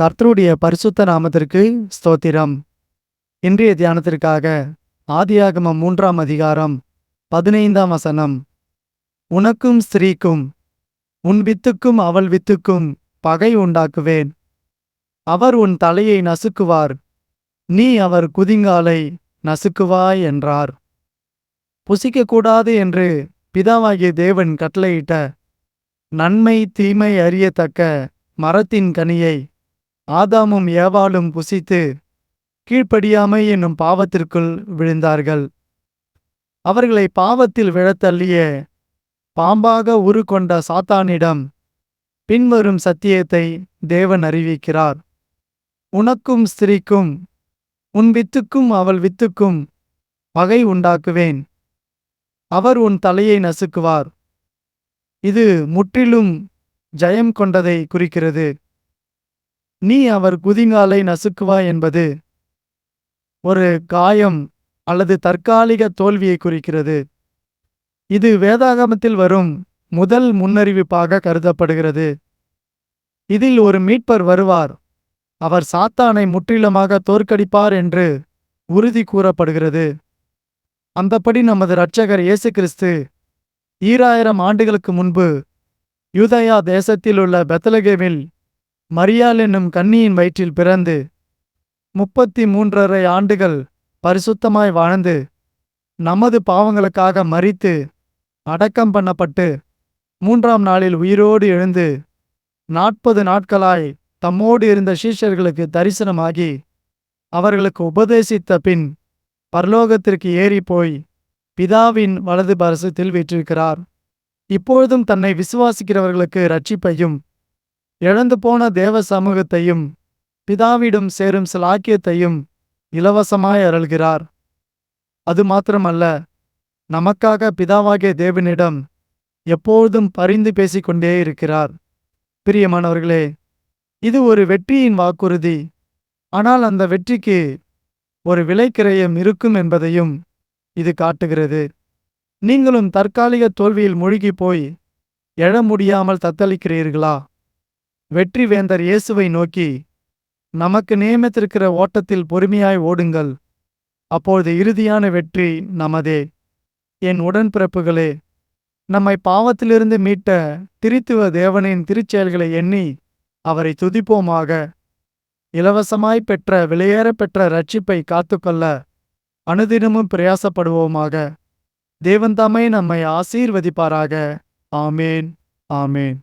கர்த்தருடைய பரிசுத்த நாமத்திற்கு ஸ்தோத்திரம். இன்றைய தியானத்திற்காக ஆதியாகமம் மூன்றாம் அதிகாரம் பதினைந்தாம் வசனம். உனக்கும் ஸ்திரீக்கும் உன் வித்துக்கும் அவள் வித்துக்கும் பகை உண்டாக்குவேன். அவர் உன் தலையை நசுக்குவார் நீ அவர் குதிங்காலை நசுக்குவாய் என்றார். புசிக்கக்கூடாது என்று பிதாவாகிய தேவன் கட்டளையிட்ட நன்மை தீமை அறியத்தக்க மரத்தின் கனியை ஆதாமும் ஏவாளும் புசித்து கீழ்ப்படியாமை என்னும் பாவத்திற்குள் விழுந்தார்கள். அவர்களை பாவத்தில் விழத்தள்ளிய பாம்பாக உருக்கொண்ட சாத்தானிடம் பின்வரும் சத்தியத்தை தேவன் அறிவிக்கிறார். உனக்கும் ஸ்திரீக்கும் உன் வித்துக்கும் அவள் வித்துக்கும் பகை உண்டாக்குவேன். அவர் உன் தலையை நசுக்குவார். இது முற்றிலும் ஜெயம் கொண்டதை குறிக்கிறது. நீ அவர் குதிங்காலை நசுக்குவா என்பது ஒரு காயம் அல்லது தற்காலிக தோல்வியை குறிக்கிறது. இது வேதாகமத்தில் வரும் முதல் முன்னறிவிப்பாக கருதப்படுகிறது. இதில் ஒரு மீட்பர் வருவார். அவர் சாத்தானை முற்றிலுமாக தோற்கடிப்பார் என்று உறுதி கூறப்படுகிறது. அந்தப்படி நமது இரட்சகர் இயேசு கிறிஸ்து ஈராயிரம் ஆண்டுகளுக்கு முன்பு யூதயா தேசத்திலுள்ள பெத்தலகேமில் மரியாள் என்னும் கன்னியின் வயிற்றில் பிறந்து முப்பத்தி மூன்றரை ஆண்டுகள் பரிசுத்தமாய் வாழ்ந்து நமது பாவங்களுக்காக மறித்து அடக்கம் பண்ணப்பட்டு மூன்றாம் நாளில் உயிரோடு எழுந்து நாற்பது நாட்களாய் தம்மோடு இருந்த சீஷர்களுக்கு தரிசனமாகி அவர்களுக்கு உபதேசித்த பின் பரலோகத்திற்கு ஏறி போய் பிதாவின் வலது பரசத்தில் வீற்றிருக்கிறார் இப்பொழுதும் தன்னை விசுவாசிக்கிறவர்களுக்கு ரட்சிப்பையும் இழந்து போன தேவ சமூகத்தையும் பிதாவிடம் சேரும் சிலாக்கியத்தையும் இலவசமாய் அருள்கிறார். அது மாத்திரமல்ல நமக்காக பிதாவாகிய தேவனிடம் எப்பொழுதும் பரிந்து பேசிக்கொண்டே இருக்கிறார். பிரியமானவர்களே இது ஒரு வெற்றியின் வாக்குறுதி. ஆனால் அந்த வெற்றிக்கு ஒரு விலைக்கிரயம் இருக்கும் என்பதையும் இது காட்டுகிறது. நீங்களும் தற்காலிக தோல்வியில் மூழ்கி போய் எழ முடியாமல் தத்தளிக்கிறீர்களா? வெற்றி வேந்தர் இயேசுவை நோக்கி நமக்கு நியமித்திருக்கிற ஓட்டத்தில் பொறுமையாய் ஓடுங்கள். அப்பொழுது இறுதியான வெற்றி நமதே. என் உடன்பிறப்புகளே நம்மை பாவத்திலிருந்து மீட்ட திரித்துவ தேவனின் திருச்செயல்களை எண்ணி அவரை துதிப்போமாக. இலவசமாய் பெற்ற விலையேற பெற்ற ரட்சிப்பை காத்துக்கொள்ள அனுதினமும் பிரயாசப்படுவோமாக. தேவன்தாமே நம்மை ஆசீர்வதிப்பாராக. ஆமேன். ஆமேன்.